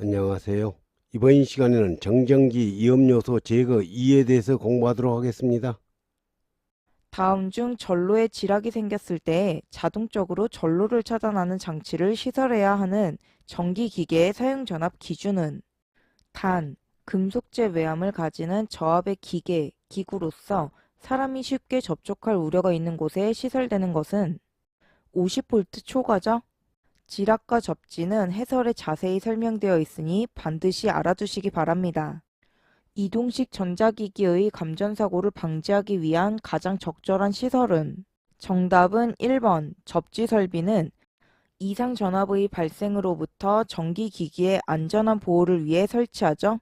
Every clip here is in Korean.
안녕하세요. 이번 시간에는 정전기 이음요소 제거 2에 대해서 공부하도록 하겠습니다. 다음 중 전로에 지락이 생겼을 때 자동적으로 전로를 차단하는 장치를 시설해야 하는 전기 기계의 사용 전압 기준은 단, 금속재 외암을 가지는 저압의 기계, 기구로서 사람이 쉽게 접촉할 우려가 있는 곳에 시설되는 것은 50V 초과죠? 지락과 접지는 해설에 자세히 설명되어 있으니 반드시 알아두시기 바랍니다. 이동식 전자기기의 감전사고를 방지하기 위한 가장 적절한 시설은 정답은 1번 접지 설비는 이상 전압의 발생으로부터 전기기기의 안전한 보호를 위해 설치하죠.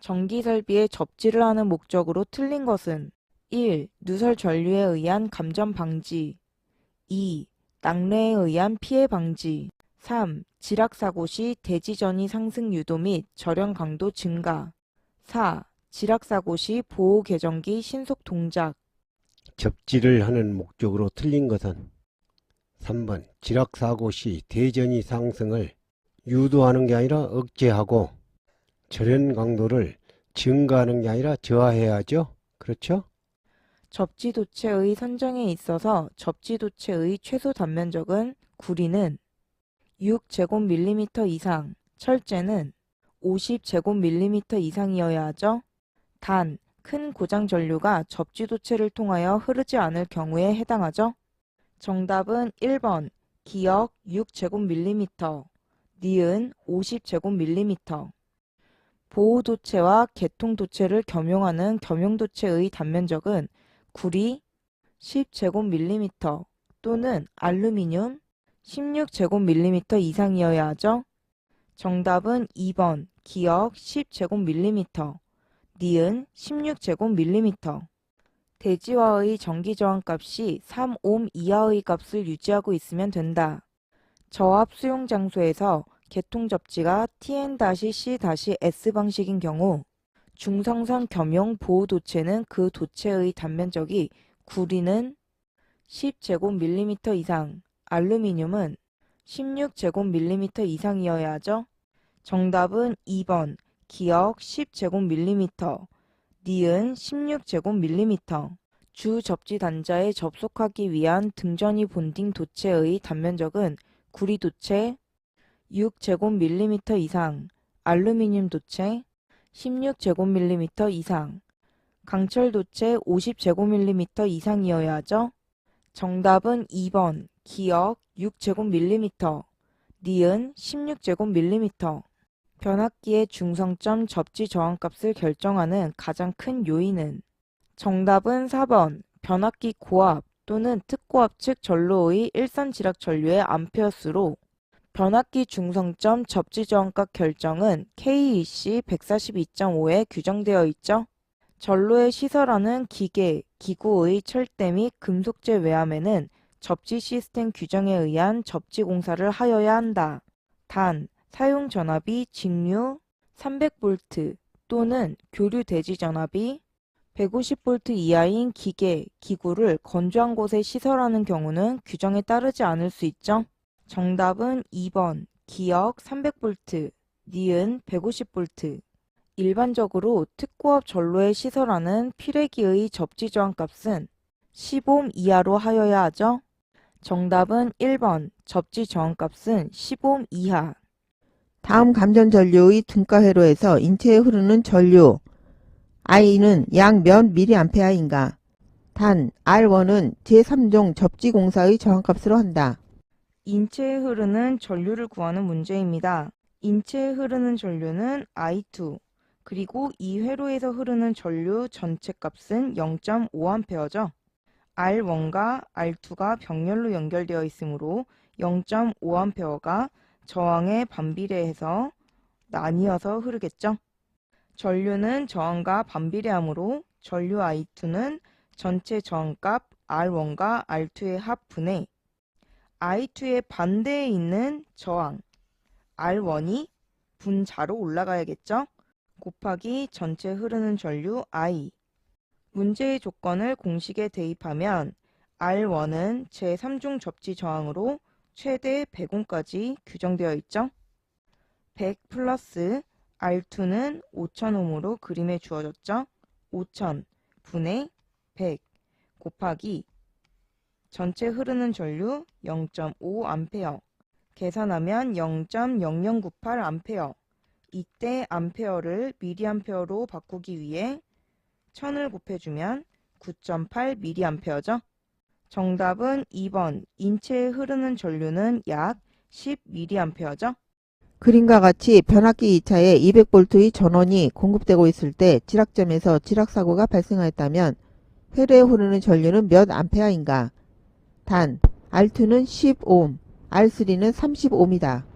전기 설비에 접지를 하는 목적으로 틀린 것은 1. 누설 전류에 의한 감전 방지 2. 낙뢰에 의한 피해 방지 3. 지락 사고 시 대지 전이 상승 유도 및 절연 강도 증가 4. 지락 사고 시 보호 계정기 신속 동작 접지를 하는 목적으로 틀린 것은 3번 지락사고 시 대전이 상승을 유도하는 게 아니라 억제하고 절연 강도를 증가하는 게 아니라 저하해야 하죠. 그렇죠? 접지 도체의 선정에 있어서 접지 도체의 최소 단면적은 구리는 6제곱밀리미터 이상, 철제는 50제곱밀리미터 이상이어야 하죠. 단, 큰 고장 전류가 접지 도체를 통하여 흐르지 않을 경우에 해당하죠. 정답은 1번 기역 6제곱밀리미터, 니은 50제곱밀리미터. 보호도체와 개통도체를 겸용하는 겸용도체의 단면적은 구리 10제곱밀리미터 또는 알루미늄 16제곱밀리미터 이상이어야 하죠. 정답은 2번 기역 10제곱밀리미터, 니은 16제곱밀리미터. 대지화의 전기저항값이 3옴 이하의 값을 유지하고 있으면 된다. 저압 수용 장소에서 개통 접지가 TN-C-S 방식인 경우 중성선 겸용 보호 도체는 그 도체의 단면적이 구리는 10제곱밀리미터 이상, 알루미늄은 16제곱밀리미터 이상이어야 하죠. 정답은 2번 기역 10제곱밀리미터, 니은 16제곱밀리미터. 주 접지 단자에 접속하기 위한 등전이 본딩 도체의 단면적은 구리 도체 6제곱밀리미터 이상, 알루미늄 도체 16제곱밀리미터 이상, 강철 도체 50제곱밀리미터 이상이어야 하죠. 정답은 2번 기역 6제곱밀리미터, 니은 16제곱밀리미터. 변압기의 중성점 접지 저항값을 결정하는 가장 큰 요인은 정답은 4번 변압기 고압 또는 특고압 측 전로의 일선 지락 전류의 암페어수로 변압기 중성점 접지 저항값 결정은 KEC 142.5에 규정되어 있죠. 전로에 시설하는 기계, 기구의 철대 및 금속재 외암에는 접지 시스템 규정에 의한 접지 공사를 하여야 한다. 단, 사용 전압이 직류 300V 또는 교류 대지 전압이 150V 이하인 기계, 기구를 건조한 곳에 시설하는 경우는 규정에 따르지 않을 수 있죠. 정답은 2번 기역 300V, 니은 150V. 일반적으로 특고압 전로에 시설하는 피레기의 접지 저항 값은 10옴 이하로 하여야 하죠. 정답은 1번 접지 저항 값은 10옴 이하. 다음 감전 전류의 등가 회로에서 인체에 흐르는 전류 I는 약 몇 미리암페어인가? 단 R1은 제3종 접지 공사의 저항값으로 한다. 인체에 흐르는 전류를 구하는 문제입니다. 인체에 흐르는 전류는 I2, 그리고 이 회로에서 흐르는 전류 전체 값은 0.5A죠. R1과 R2가 병렬로 연결되어 있으므로 0.5A가 저항에 반비례해서 나뉘어서 흐르겠죠. 전류는 저항과 반비례하므로 전류 I2는 전체 저항값 R1과 R2의 합분에 I2의 반대에 있는 저항 R1이 분자로 올라가야겠죠? 곱하기 전체 흐르는 전류 I 문제의 조건을 공식에 대입하면 R1은 제3중 접지 저항으로 최대 100옴까지 규정되어 있죠. 100 플러스 R2는 5000옴으로 그림에 주어졌죠. 5000 분의 100 곱하기 전체 흐르는 전류 0.5A 계산하면 0.0098A 이때 암페어를 미리암페어로 바꾸기 위해 1000을 곱해주면 9.8mA죠. 정답은 2번 인체에 흐르는 전류는 약 10mA죠. 그림과 같이 변압기 2차에 200V의 전원이 공급되고 있을 때 지락점에서 지락사고가 발생하였다면 회로에 흐르는 전류는 몇 암페어인가? 단, R2는 10옴, R3는 30옴이다.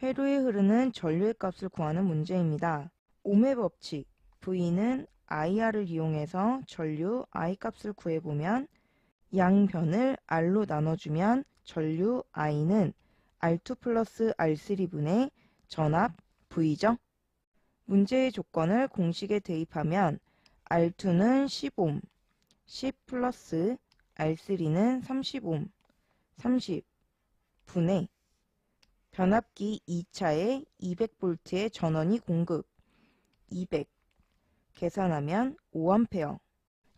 회로에 흐르는 전류의 값을 구하는 문제입니다. 옴의 법칙 V는 IR을 이용해서 전류 I 값을 구해보면 양변을 R로 나눠주면 전류 I는 R2 플러스 R3분의 전압 V죠. 문제의 조건을 공식에 대입하면 R2는 10옴, 10 플러스 R3는 30옴, 30 분의 변압기 2차에 200V의 전원이 공급 200 계산하면 5A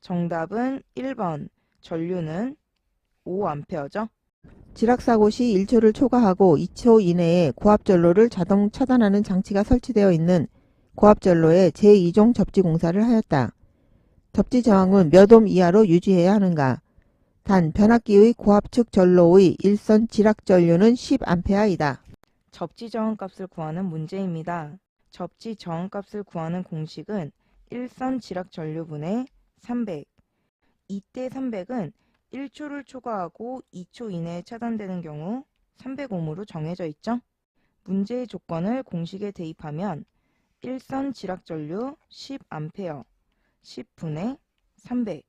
정답은 1번 전류는 5A죠. 지락사고 시 1초를 초과하고 2초 이내에 고압전로를 자동 차단하는 장치가 설치되어 있는 고압전로에 제2종 접지 공사를 하였다. 접지 저항은 몇 옴 이하로 유지해야 하는가? 단, 변압기의 고압측 전로의 일선 지락 전류는 10A이다. 접지 저항값을 구하는 문제입니다. 접지 저항값을 구하는 공식은 일선 지락 전류분의 300. 이때 300은 1초를 초과하고 2초 이내에 차단되는 경우 300옴으로 정해져 있죠. 문제의 조건을 공식에 대입하면 일선 지락 전류 10A 10분의 300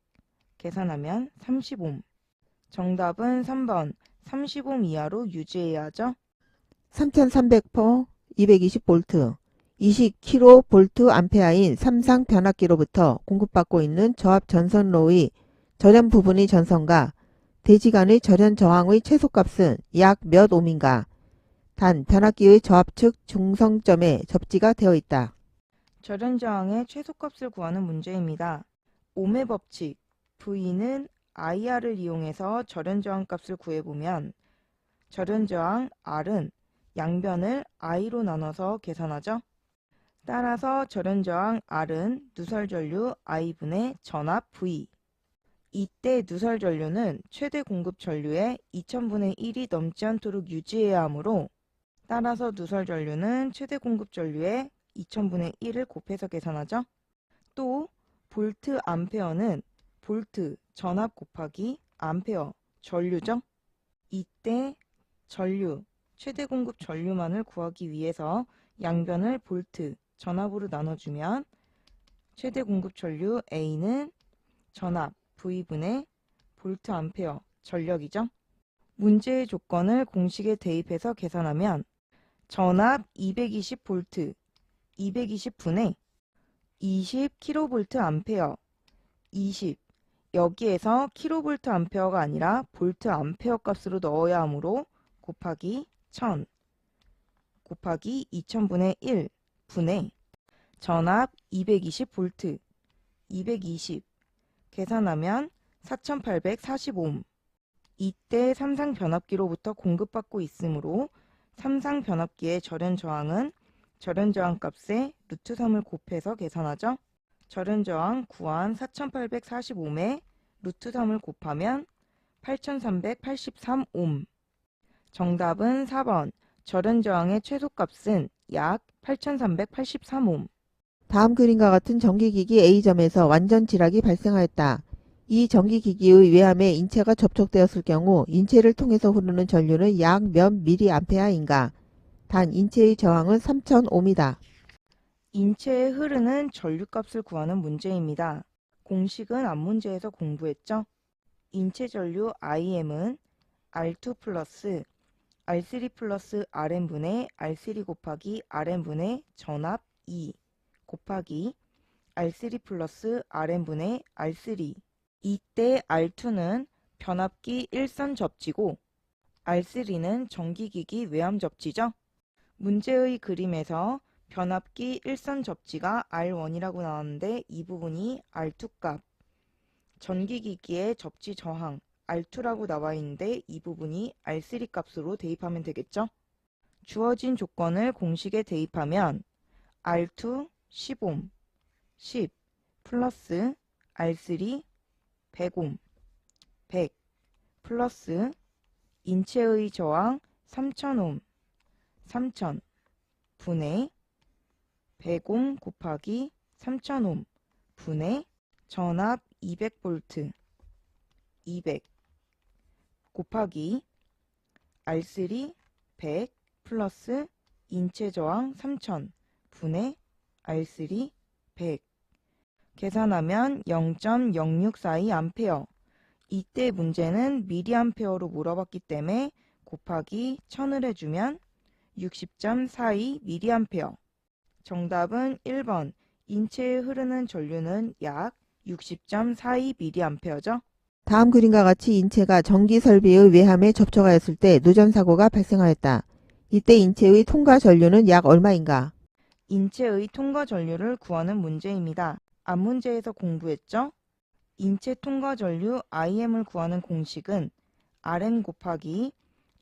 계산하면 30옴. 정답은 3번 30옴 이하로 유지해야 하죠. 3300포 220V 20kV 암페아인 삼상 변압기로부터 공급받고 있는 저압 전선로의 절연 부분의 전선과 대지간의 절연 저항의 최소값은 약 몇 옴인가? 단 변압기의 저압 측 중성점에 접지가 되어 있다. 절연 저항의 최소값을 구하는 문제입니다. 옴의 법칙 V는 IR을 이용해서 절연 저항 값을 구해보면 절연 저항 R은 양변을 I로 나눠서 계산하죠. 따라서 절연 저항 R은 누설 전류 I분의 전압 V 이때 누설 전류는 최대 공급 전류의 2000분의 1이 넘지 않도록 유지해야 하므로 따라서 누설 전류는 최대 공급 전류의 2000분의 1을 곱해서 계산하죠. 또 볼트 암페어는 볼트 전압 곱하기 암페어 전류죠. 이때 전류 최대 공급 전류만을 구하기 위해서 양변을 볼트 전압으로 나눠주면 최대 공급 전류 A는 전압 V분의 볼트 암페어 전력이죠. 문제의 조건을 공식에 대입해서 계산하면 전압 220V 220분의 20kV 암페어 20 여기에서 킬로볼트 암페어가 아니라 볼트 암페어 값으로 넣어야 하므로 곱하기 1000 곱하기 2000분의 1 분의 전압 220V 220 계산하면 4840옴 이때 삼상 변압기로부터 공급받고 있으므로 삼상 변압기의 절연 저항은 절연 저항 값에 루트 3을 곱해서 계산하죠. 저항 구한 4840옴에 루트 3을 곱하면 8383옴. 정답은 4번. 절연 저항의 최소값은 약 8383옴. 다음 그림과 같은 전기기기 A점에서 완전 지락이 발생하였다. 이 전기기기의 외함에 인체가 접촉되었을 경우 인체를 통해서 흐르는 전류는 약 몇 미리암페아인가? 단 인체의 저항은 3000옴이다. 인체에 흐르는 전류값을 구하는 문제입니다. 공식은 앞문제에서 공부했죠? 인체 전류 IM은 R2 플러스 R3 플러스 RM분의 R3 곱하기 RM분의 전압 2 곱하기 R3 플러스 RM분의 R3 이때 R2는 변압기 일선 접지고 R3는 전기기기 외함 접지죠? 문제의 그림에서 변압기 일선 접지가 R1이라고 나왔는데 이 부분이 R2 값, 전기기기의 접지 저항 R2라고 나와 있는데 이 부분이 R3 값으로 대입하면 되겠죠? 주어진 조건을 공식에 대입하면 R2 10옴, 10 플러스 R3 100옴, 100 플러스 인체의 저항 3000옴, 3000 분의 100옴 곱하기 3000옴 분의 전압 200V 200 곱하기 R3 100 플러스 인체 저항 3000 분의 R3 100 계산하면 0.0642A 이때 문제는 미리암페어로 물어봤기 때문에 곱하기 1000을 해주면 60.42mA 정답은 1번 인체에 흐르는 전류는 약 60.42mA죠. 다음 그림과 같이 인체가 전기 설비의 외함에 접촉하였을 때 누전 사고가 발생하였다. 이때 인체의 통과 전류는 약 얼마인가? 인체의 통과 전류를 구하는 문제입니다. 앞 문제에서 공부했죠? 인체 통과 전류 IM을 구하는 공식은 RM 곱하기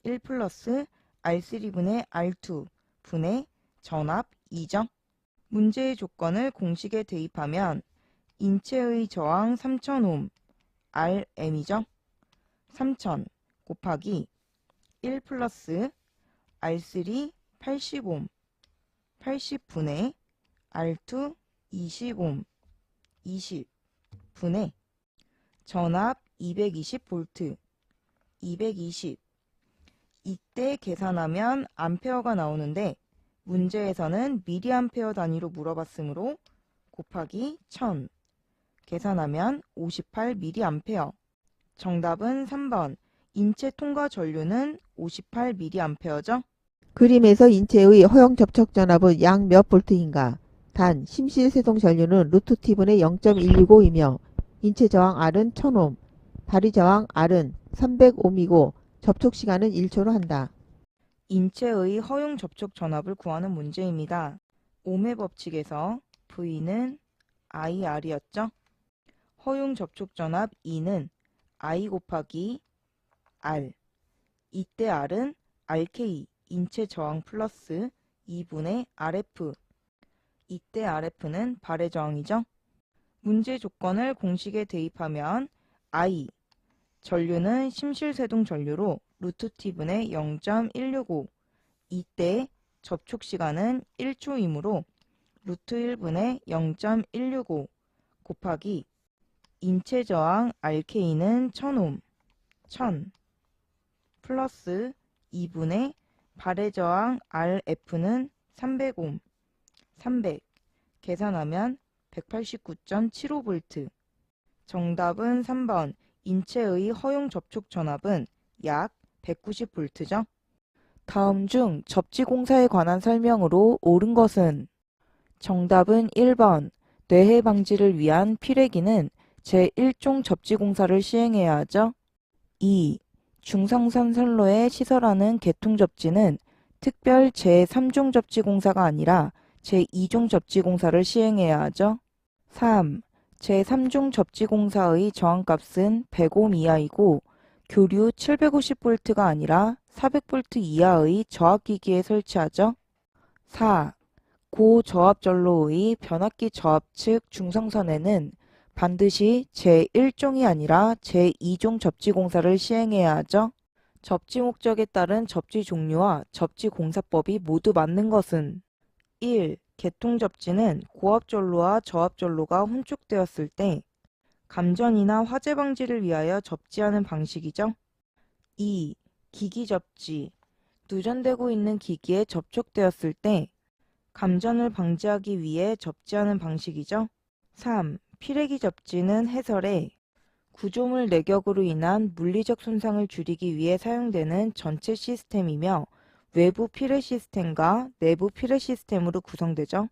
1 플러스 R3분의 R2 분의 전압 2죠. 문제의 조건을 공식에 대입하면 인체의 저항 3000옴 RM이죠. 3000 곱하기 1 플러스 R3 80옴 80분의 R2 20옴 20 분의 전압 220V 220 이때 계산하면 암페어가 나오는데 문제에서는 미리암페어 단위로 물어봤으므로 곱하기 1000 계산하면 58mA 정답은 3번 인체 통과 전류는 58mA죠. 그림에서 인체의 허용 접촉 전압은 약 몇 볼트인가? 단, 심실 세동 전류는 루트 T분의 0.165이며 인체 저항 R은 1000옴, 발휘 저항 R은 300옴이고 접촉 시간은 1초로 한다. 인체의 허용 접촉 전압을 구하는 문제입니다. 옴의 법칙에서 V는 IR이었죠. 허용 접촉 전압 E는 I 곱하기 R. 이때 R은 RK, 인체 저항 플러스 2분의 RF. 이때 RF는 발의 저항이죠. 문제 조건을 공식에 대입하면 I, 전류는 심실세동 전류로 루트 T분의 0.165 이때 접촉 시간은 1초이므로 루트 1분의 0.165 곱하기 인체 저항 RK는 1000옴 1000 플러스 2분의 발의 저항 RF는 300옴 300 계산하면 189.75V 정답은 3번. 인체의 허용 접촉 전압은 약 190V죠. 다음 중 접지 공사에 관한 설명으로 옳은 것은 정답은 1번 뇌해 방지를 위한 피레기는 제1종 접지 공사를 시행해야 하죠. 2. 중성선 선로에 시설하는 개통 접지는 특별 제3종 접지 공사가 아니라 제2종 접지 공사를 시행해야 하죠. 3. 제3종 접지 공사의 저항값은 100옴 이하이고 교류 750V가 아니라 400V 이하의 저압기기에 설치하죠. 4. 고저압 전로의 변압기 저압 측 중성선에는 반드시 제1종이 아니라 제2종 접지 공사를 시행해야 하죠. 접지 목적에 따른 접지 종류와 접지 공사법이 모두 맞는 것은 1. 개통 접지는 고압 전로와 저압 전로가 혼축되었을 때 감전이나 화재 방지를 위하여 접지하는 방식이죠. 2. 기기 접지 누전되고 있는 기기에 접촉되었을 때 감전을 방지하기 위해 접지하는 방식이죠. 3. 피레기 접지는 해설에 구조물 내격으로 인한 물리적 손상을 줄이기 위해 사용되는 전체 시스템이며 외부 피레 시스템과 내부 피레 시스템으로 구성되죠.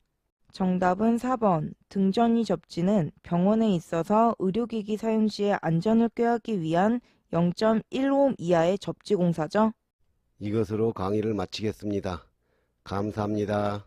정답은 4번. 등전이 접지는 병원에 있어서 의료기기 사용 시에 안전을 꾀하기 위한 0.15 이하의 접지 공사죠. 이것으로 강의를 마치겠습니다. 감사합니다.